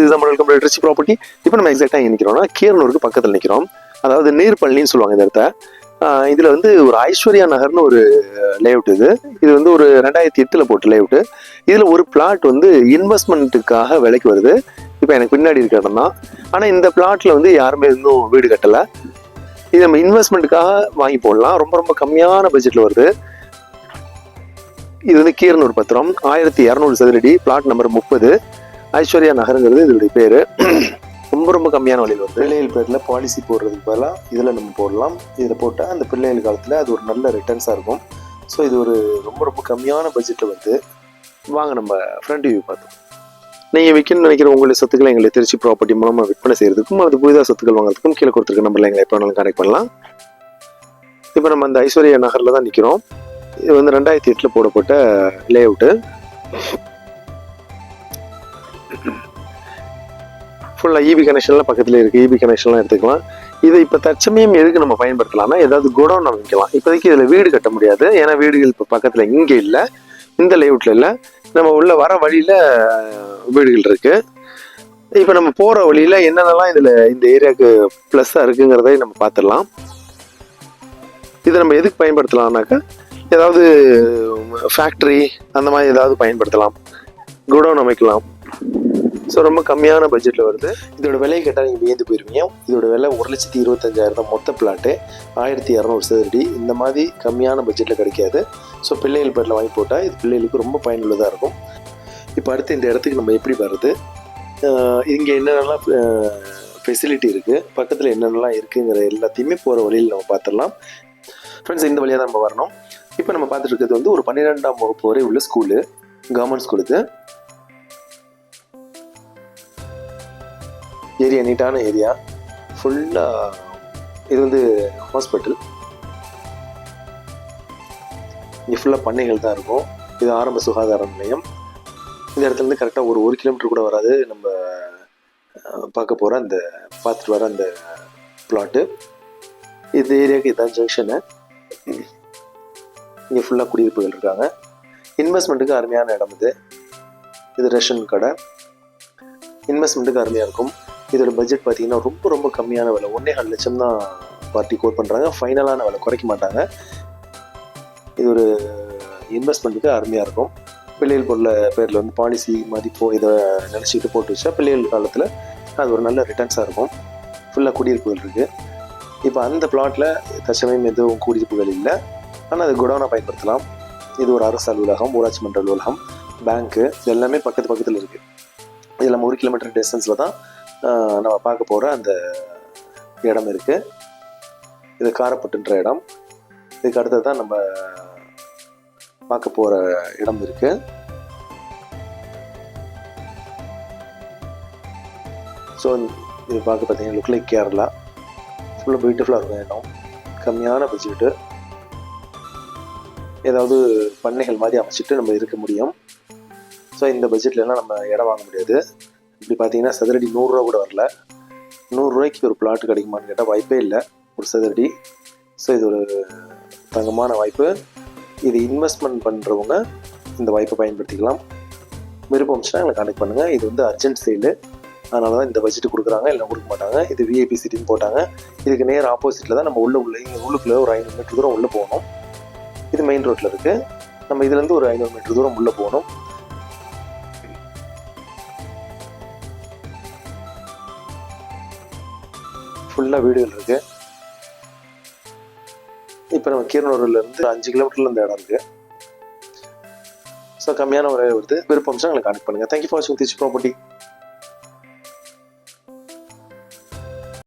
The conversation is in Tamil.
இது நம்ம வெல்கம் ரிச் ப்ராப்பர்ட்டி இப்போ நம்ம எக்ஸாக்டாக எங்கே நிற்கிறோம்னா கீரனூருக்கு பக்கத்தில் நிற்கிறோம் அதாவது நீர்பள்ளின்னு சொல்லுவாங்க இந்த இடத்த. இதில் இதுல வந்து ஒரு ஐஸ்வர்யா நகர்னு ஒரு லேஅவுட் இது. இது வந்து ஒரு ரெண்டாயிரத்தி எட்டுல போட்ட லேஅவுட்டு இதுல ஒரு பிளாட் வந்து இன்வெஸ்ட்மெண்ட்டுக்காக விலைக்கு வருது. இப்போ எனக்கு பின்னாடி இருக்க இடம் தான். ஆனால் இந்த பிளாட்ல வந்து யாருமே இன்னும் வீடு கட்டலை. இது நம்ம இன்வெஸ்ட்மெண்ட்டுக்காக வாங்கி போடலாம். ரொம்ப ரொம்ப கம்மியான பட்ஜெட்ல வருது. இது வந்து கீரனூர் பத்திரம். ஆயிரத்தி இரநூறு சதுரடி. பிளாட் நம்பர் முப்பது. ஐஸ்வர்யா நகருங்கிறது இதோடைய பேரு. ரொம்ப ரொம்ப கம்மியான விலையில் வருது. பிள்ளைகள் பேரில் பாலிசி போடுறதுக்கு பதிலாக இதில் நம்ம போடலாம். இதில் போட்டால் அந்த பிள்ளைகள் காலத்தில் அது ஒரு நல்ல ரிட்டர்ன்ஸாக இருக்கும். ஸோ இது ஒரு ரொம்ப ரொம்ப கம்மியான பட்ஜெட்டில் வருது வாங்க நம்ம ஃப்ரண்ட் வியூ பார்த்தோம். நீங்கள் விற்கணும்னு நினைக்கிற உங்களுடைய சொத்துக்களை எங்களை திருச்சி ப்ராப்பர்ட்டி மூலமாக விற்பனை செய்யறதுக்கும் அது புதிதாக சொத்துக்கள் வாங்குறதுக்கும் கீழே கொடுத்துருக்க நம்பரில் எங்களை எப்போ வேணாலும் கனெக்ட் பண்ணலாம். இப்போ நம்ம அந்த ஐஸ்வர்யா நகரில் தான் நிற்கிறோம் இது வந்து ரெண்டாயிரத்தி எட்டில் போடப்பட்ட லே அவுட்டு ஃபுல்லாக இபி கனெக்ஷன்லாம் பக்கத்தில் இருக்குது இபி கனெக்ஷன்லாம் எடுத்துக்கலாம். இதை இப்போ தற்சமயம் எதுக்கு நம்ம பயன்படுத்தலாம்னா ஏதாவது குடோன் அமைக்கலாம் இப்போதைக்கு இதில் வீடு கட்ட முடியாது. ஏன்னா வீடுகள் இப்போ பக்கத்தில் இங்கே இல்லை. இந்த லேஅவுட்டில் இல்லை. நம்ம உள்ள வர வழியில் வீடுகள் இருக்குது இப்போ நம்ம போகிற வழியில் என்னென்னலாம் இதில் இந்த ஏரியாவுக்கு ப்ளஸ்ஸாக இருக்குங்கிறதை நம்ம பார்த்துடலாம் இதை நம்ம எதுக்கு பயன்படுத்தலாம்னாக்கா ஏதாவது ஃபேக்ட்ரி அந்த மாதிரி ஏதாவது பயன்படுத்தலாம். குடோன் அமைக்கலாம். ஸோ ரொம்ப கம்மியான பட்ஜெட்டில் வருது. இதோட விலையை கேட்டால் நீங்கள் வியந்து போயிருவீங்க. இதோட விலை ஒரு லட்சத்தி இருபத்தஞ்சாயிரம் தான் மொத்த பிளாட்டு ஆயிரத்தி இரநூறு சதுரடி. இந்த மாதிரி கம்மியான பட்ஜெட்டில் கிடைக்காது. ஸோ பிள்ளைகள் பேரில் வாங்கி போட்டால் இது பிள்ளைகளுக்கு ரொம்ப பயனுள்ளதாக இருக்கும். இப்போ அடுத்து இந்த இடத்துக்கு நம்ம எப்படி வர்றது? இங்கே என்னென்னலாம் ஃபெசிலிட்டி இருக்குது பக்கத்தில் என்னென்னலாம் இருக்குங்கிற எல்லாத்தையுமே போகிற வழியில் நம்ம பார்த்துடலாம் ஃப்ரெண்ட்ஸ் இந்த வழியாக தான் நம்ம வரணும். இப்போ நம்ம பார்த்துட்டு இருக்கிறது வந்து ஒரு பன்னிரெண்டாம் வகுப்பு வரை உள்ள ஸ்கூலு கவர்மெண்ட் ஸ்கூலுக்கு ஏரியா நீட்டான ஏரியா. ஃபுல்லாக இது வந்து ஹாஸ்பிட்டல் இங்கே ஃபுல்லாக பண்ணைகள் தான் இருக்கும். இது ஆரம்ப சுகாதார நிலையம். இந்த இடத்துலேருந்து கரெக்டாக ஒரு ஒரு கிலோமீட்டர் கூட வராது. நம்ம பார்க்க போகிற அந்த பார்த்துட்டு வர அந்த பிளாட்டு இந்த ஏரியாவுக்கு இதான் ஜங்ஷனு இங்கே ஃபுல்லாக குடியிருப்புகள் இருக்காங்க. இன்வெஸ்ட்மெண்ட்டுக்கு அருமையான இடம் இது. இது ரேஷன் கடை. இன்வெஸ்ட்மெண்ட்டுக்கு அருமையாக இருக்கும். இதோட பட்ஜெட் பார்த்தீங்கன்னா ரொம்ப ரொம்ப கம்மியான விலை. ஒன்றே கால் லட்சம் தான் பார்ட்டி கோட் பண்ணுறாங்க ஃபைனலான விலை குறைக்க மாட்டாங்க. இது ஒரு இன்வெஸ்ட்மெண்ட்டுக்கு அருமையாக இருக்கும். பிள்ளைகள் பொருள பேரில் வந்து பாலிசி மதிப்போ இதை நினச்சிக்கிட்டு போட்டு வச்சா பிள்ளைகள் காலத்தில் அது ஒரு நல்ல ரிட்டர்ன்ஸாக இருக்கும். ஃபுல்லாக குடியிருப்புகள் இருக்குது இப்போ அந்த பிளாட்டில் தற்சமயம் எதுவும் குடியிருப்புகள் இல்லை. ஆனால் அது குடோனாக பயன்படுத்தலாம். இது ஒரு அரசு அலுவலகம் ஊராட்சி மன்ற அலுவலகம் பேங்க்கு இது எல்லாமே பக்கத்து பக்கத்தில் இருக்குது இது நம்ம ஒரு கிலோமீட்டர் டிஸ்டன்ஸில் தான் நம்ம பார்க்க போகிற அந்த இடம் இருக்குது இது காரப்பட்டுன்ற இடம். இதுக்கு அடுத்தது தான் நம்ம பார்க்க போகிற இடம் இருக்குது ஸோ இது பார்க்க பார்த்தீங்கன்னா லுக் லைக் கேரளா ஃபுல்லாக பியூட்டிஃபுல்லாக இருக்கும் இடம். கம்மியான பட்ஜெட்டு ஏதாவது பண்ணைகள் மாதிரி அமைச்சிட்டு நம்ம இருக்க முடியும். ஸோ இந்த பட்ஜெட்லலாம் நம்ம இடம் வாங்க முடியாது. இப்படி பார்த்தீங்கன்னா சதுரடி நூறுரூவா கூட வரல. நூறுரூவாய்க்கு ஒரு பிளாட் கிடைக்குமான்னு கேட்டால் வாய்ப்பே இல்லை. ஒரு சதுரடி. ஸோ இது ஒரு தங்கமான வாய்ப்பு. இது இன்வெஸ்ட்மெண்ட் பண்ணுறவங்க இந்த வாய்ப்பை பயன்படுத்திக்கலாம். விருப்பம் இருந்துச்சுன்னா எங்களை கனெக்ட் பண்ணுங்கள் இது வந்து அர்ஜென்ட் சேலு அதனால தான் இந்த பட்ஜெட் கொடுக்குறாங்க. இல்லை கொடுக்க மாட்டாங்க. இது விஐபி சிட்டின்னு போட்டாங்க. இதுக்கு நேர் ஆப்போசிட்டில் தான் நம்ம உள்ளே உள்ள இங்கே உள்ளுக்குள்ளே ஒரு ஐநூறு மீட்டர் தூரம் உள்ளே போகணும். இது மெயின் ரோட்டில் இருக்குது நம்ம இதுலேருந்து ஒரு ஐநூறு மீட்டர் தூரம் உள்ளே போகணும். ஃபுல்லாக வீடுகள் இருக்குது இப்போ நம்ம கீரனூர்லேருந்து அஞ்சு கிலோமீட்டரில் இந்த இடம் இருக்குது ஸோ கம்மியான ஒரு வருது விருப்பம் எங்களுக்கு கனெக்ட் பண்ணுங்க. தேங்க்யூ ஃபார் வாட்சிங் திச் ப்ராப்பர்ட்டி